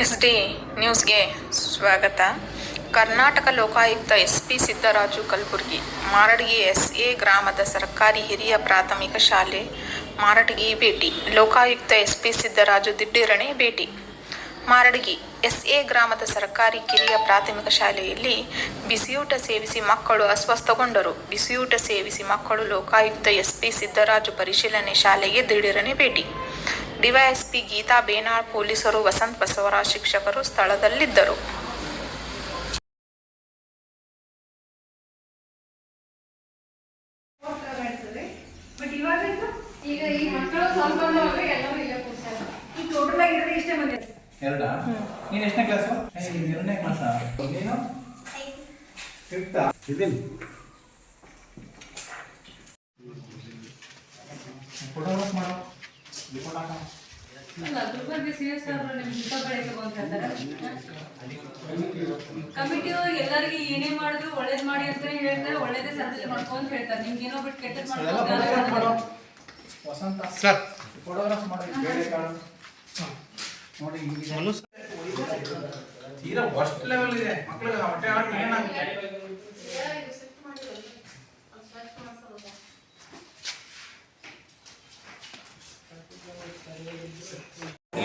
S D ನ್ಯೂಸ್ಗೆ ಸ್ವಾಗತ. Karnataka Lokayukta S P Siddaraju Kalaburagi, Maradagi S A ಗ್ರಾಮದ ಸರ್ಕಾರಿ ಹಿರಿಯ ಪ್ರಾಥಮಿಕ ಶಾಲೆ, ಮಾರಡಗಿ ಭೇಟಿ. ಲೋಕಾಯುಕ್ತ ಎಸ್ ಪಿ ಸಿದ್ದರಾಜು ದಿಢೀರನೆ ಭೇಟಿ. ಮಾರಡಗಿ ಎಸ್ ಎ ಗ್ರಾಮದ ಸರ್ಕಾರಿ ಕಿರಿಯ ಪ್ರಾಥಮಿಕ ಶಾಲೆಯಲ್ಲಿ ಬಿಸಿಯೂಟ ಸೇವಿಸಿ ಮಕ್ಕಳು ಅಸ್ವಸ್ಥಗೊಂಡರು. ಬಿಸಿಯೂಟ ಸೇವಿಸಿ ಮಕ್ಕಳು ಲೋಕಾಯುಕ್ತ ಎಸ್ ಪಿ ಸಿದ್ದರಾಜು ಪರಿಶೀಲನೆ ಶಾಲೆಗೆ ದಿಢೀರನೆ ಭೇಟಿ. ಡಿವೈಎಸ್ಪಿ ಗೀತಾ ಬೇನಾಳ್ ಪೊಲೀಸರು ವಸಂತ್ ಬಸವರಾಜ್ ಶಿಕ್ಷಕರು ಸ್ಥಳದಲ್ಲಿದ್ದರು. ಬಟ್ ಇವಾಗ ಇದು ಈ ಮಕ್ಕಳು ಸ್ವಲ್ಪ ಬಂದವಾಗ ಎಲ್ಲರೂ ಇಲ್ಲೇ ಕೂರ್ತಾರೆ ಈ ಟೋಟಲ್ ಆಗಿರೋದು ಇಷ್ಟೇ ಮಂದಿ ಎರಡಾ? ನೀನು ಎಷ್ಟನೇ ಕ್ಲಾಸು ಎರಡನೇ ಕ್ಲಾಸಾ ನೀನು? ಫಿಫ್ತಾ ಇದೀನಿ. ಫೋಟೋಗ್ರಾಫ್ ಮಾಡೋ. ರಿಪೋರ್ಟ್ ಹಾಕೋ ಅಲ್ಲ ಗುಲ್ಬರ್ಗ ಸಿ ಎಸ್ ಅವರು ನಿಮ್ಗೆ ಇಂಥ ಕಡೆ ತಗೊಂತಾರೆ ಕಮಿಟಿ ಎಲ್ಲರಿಗೆ ಏನೇ ಮಾಡಿದ್ರು ಒಳ್ಳೇದ್ ಮಾಡಿ ಅಂತ ಹೇಳ್ತಾರೆ ಒಳ್ಳೇದೇ ಸಾಧನೆ ಮಾಡ್ಕೊಂತ ಹೇಳ್ತಾರೆ. ನಿಮ್ಗೆ ಏನೋ ಬಿಟ್ಟು ಹಿಂಗಿದೆ. ತೀರಾ ವರ್ಸ್ಟ್ ಲೆವೆಲ್ ಇದೆ. ಮಕ್ಕಳಿಗೆ ಹೊಟ್ಟೆ ಏನಾಗುತ್ತೆ?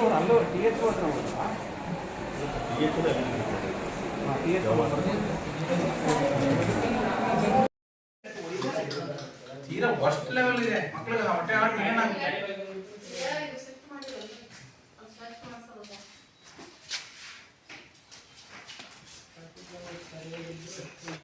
H O D H O ಹಾಂ ಇಷ್ಟು ಅವ್ರು ಅಲ್ಲೋ ಟಿ ಎಚ್ ಹತ್ರ ಹೋಗ್ತಾ ಡಿ ಎಚ್ ಒ ಹಾಂ ಟಿ ಎಚ್ ತೀರಾ ವರ್ಸ್ಟ್ ಲೆವೆಲ್ ಇದೆ ಮಕ್ಕಳಿಗೆ ಹೊಟ್ಟೆ ಒಳಗೆ ಏನಾಗುತ್ತೆ